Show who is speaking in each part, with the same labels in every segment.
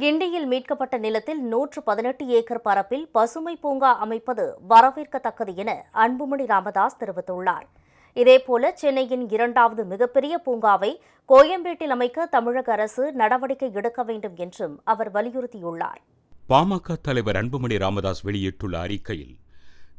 Speaker 1: கிண்டியில் மீட்கப்பட்ட நிலத்தில் நூற்று பதினெட்டு ஏக்கர் பரப்பில் பசுமை பூங்கா அமைப்பது வரவேற்கத்தக்கது என அன்புமணி ராமதாஸ் தெரிவித்துள்ளார். இதேபோல சென்னையின் இரண்டாவது மிகப்பெரிய பூங்காவை கோயம்பேட்டில் அமைக்க தமிழக அரசு நடவடிக்கை எடுக்க வேண்டும் என்றும் அவர் வலியுறுத்தியுள்ளார்.
Speaker 2: பாமக தலைவர் அன்புமணி ராமதாஸ் வெளியிட்டுள்ள அறிக்கையில்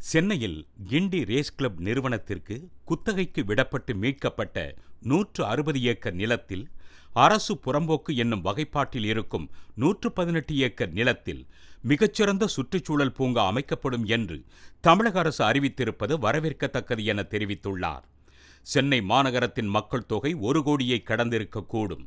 Speaker 2: சென்னையில் கிண்டி ரேஸ் கிளப் நிறுவனத்திற்கு குத்தகைக்கு விடப்பட்டு மீட்கப்பட்ட நூற்று அறுபது ஏக்கர் நிலத்தில் அரசு புறம்போக்கு என்னும் வகைப்பாட்டில் இருக்கும் நூற்று பதினெட்டு ஏக்கர் நிலத்தில் மிகச்சிறந்த சுற்றுச்சூழல் பூங்கா அமைக்கப்படும் என்று தமிழக அரசு அறிவித்திருப்பது வரவேற்கத்தக்கது என தெரிவித்துள்ளார். சென்னை மாநகரத்தின் மக்கள் தொகை ஒரு கோடியை கடந்திருக்கக்கூடும்.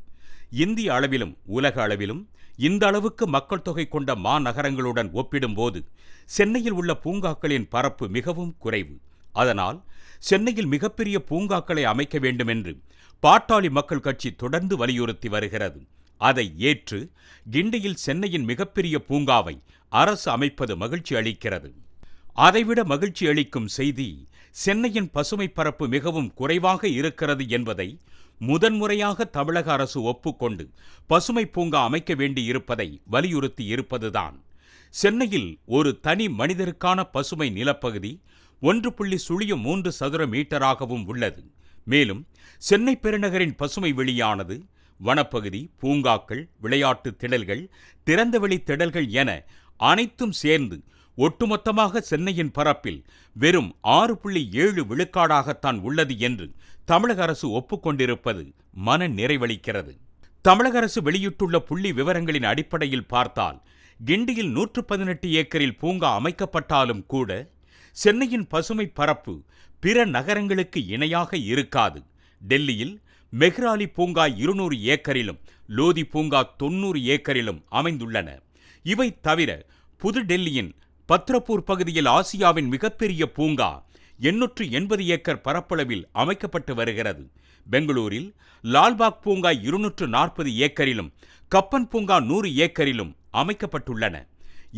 Speaker 2: இந்திய அளவிலும் உலக அளவிலும் இந்த அளவுக்கு மக்கள் தொகை கொண்ட மாநகரங்களுடன் ஒப்பிடும்போது சென்னையில் உள்ள பூங்காக்களின் பரப்பு மிகவும் குறைவு. அதனால் சென்னையில் மிகப்பெரிய பூங்காக்களை அமைக்க வேண்டும் என்று பாட்டாளி மக்கள் கட்சி தொடர்ந்து வலியுறுத்தி வருகிறது. அதை ஏற்று கிண்டியில் சென்னையின் மிகப்பெரிய பூங்காவை அரசு அமைப்பது மகிழ்ச்சி அளிக்கிறது. அதைவிட மகிழ்ச்சி அளிக்கும் செய்தி சென்னையின் பசுமை பரப்பு மிகவும் குறைவாக இருக்கிறது என்பதை முதன்முறையாக தமிழக அரசு ஒப்புக்கொண்டு பசுமை பூங்கா அமைக்க வேண்டியிருப்பதை வலியுறுத்தி இருப்பதுதான். சென்னையில் ஒரு தனி மனிதருக்கான பசுமை நிலப்பகுதி ஒன்று புள்ளி சுழியம் மூன்று சதுர மீட்டராகவும் உள்ளது. மேலும் சென்னை பெருநகரின் பசுமை வெளியானது வனப்பகுதி பூங்காக்கள் விளையாட்டு திடல்கள் திறந்தவெளி திடல்கள் என அனைத்தும் சேர்ந்து ஒட்டுமொத்தமாக சென்னையின் பரப்பில் வெறும் ஆறு புள்ளி ஏழு விழுக்காடாகத்தான் உள்ளது என்று தமிழக அரசு ஒப்புக்கொண்டிருப்பது மன நிறைவளிக்கிறது. தமிழக அரசு வெளியிட்டுள்ள புள்ளி விவரங்களின் அடிப்படையில் பார்த்தால் கிண்டியில் நூற்று பதினெட்டு ஏக்கரில் பூங்கா அமைக்கப்பட்டாலும் கூட சென்னையின் பசுமை பரப்பு பிற நகரங்களுக்கு இணையாக இருக்காது. டெல்லியில் மெஹ்ராலி பூங்கா இருநூறு ஏக்கரிலும் லோதி பூங்கா தொன்னூறு ஏக்கரிலும் அமைந்துள்ளன. இவை தவிர புது டெல்லியின் பத்ரப்பூர் பகுதியில் ஆசியாவின் மிகப்பெரிய பூங்கா எண்ணூற்று எண்பது ஏக்கர் பரப்பளவில் அமைக்கப்பட்டு வருகிறது. பெங்களூரில் லால்பாக் பூங்கா இருநூற்று நாற்பது ஏக்கரிலும் கப்பன் பூங்கா நூறு ஏக்கரிலும் அமைக்கப்பட்டுள்ளன.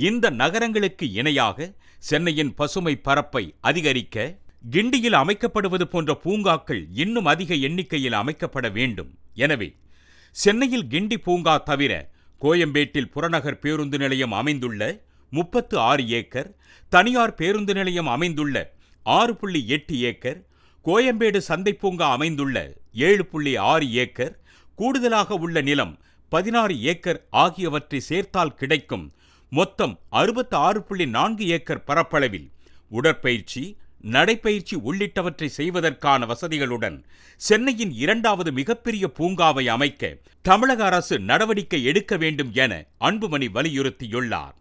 Speaker 2: இந்த நகரங்களுக்கு இணையாக சென்னையின் பசுமை பரப்பை அதிகரிக்க கிண்டியில் அமைக்கப்படுவது போன்ற பூங்காக்கள் இன்னும் அதிக எண்ணிக்கையில் அமைக்கப்பட வேண்டும். எனவே சென்னையில் கிண்டி பூங்கா தவிர கோயம்பேட்டில் புறநகர் பேருந்து நிலையம் அமைந்துள்ள முப்பத்து ஆறு ஏக்கர் தனியார் பேருந்து நிலையம் அமைந்துள்ள ஆறு புள்ளி எட்டு ஏக்கர் கோயம்பேடு சந்தை பூங்கா அமைந்துள்ள ஏழு புள்ளி ஆறு ஏக்கர் கூடுதலாக உள்ள நிலம் பதினாறு ஏக்கர் ஆகியவற்றை சேர்த்தால் கிடைக்கும் மொத்தம் அறுபத்து ஆறு புள்ளி நான்கு ஏக்கர் பரப்பளவில். உடற்பயிற்சி நடைப்பயிற்சி உள்ளிட்டவற்றை செய்வதற்கான வசதிகளுடன் சென்னையின் இரண்டாவது மிகப்பெரிய பூங்காவை அமைக்க தமிழக அரசு நடவடிக்கை எடுக்க வேண்டும் என அன்புமணி வலியுறுத்தியுள்ளார்.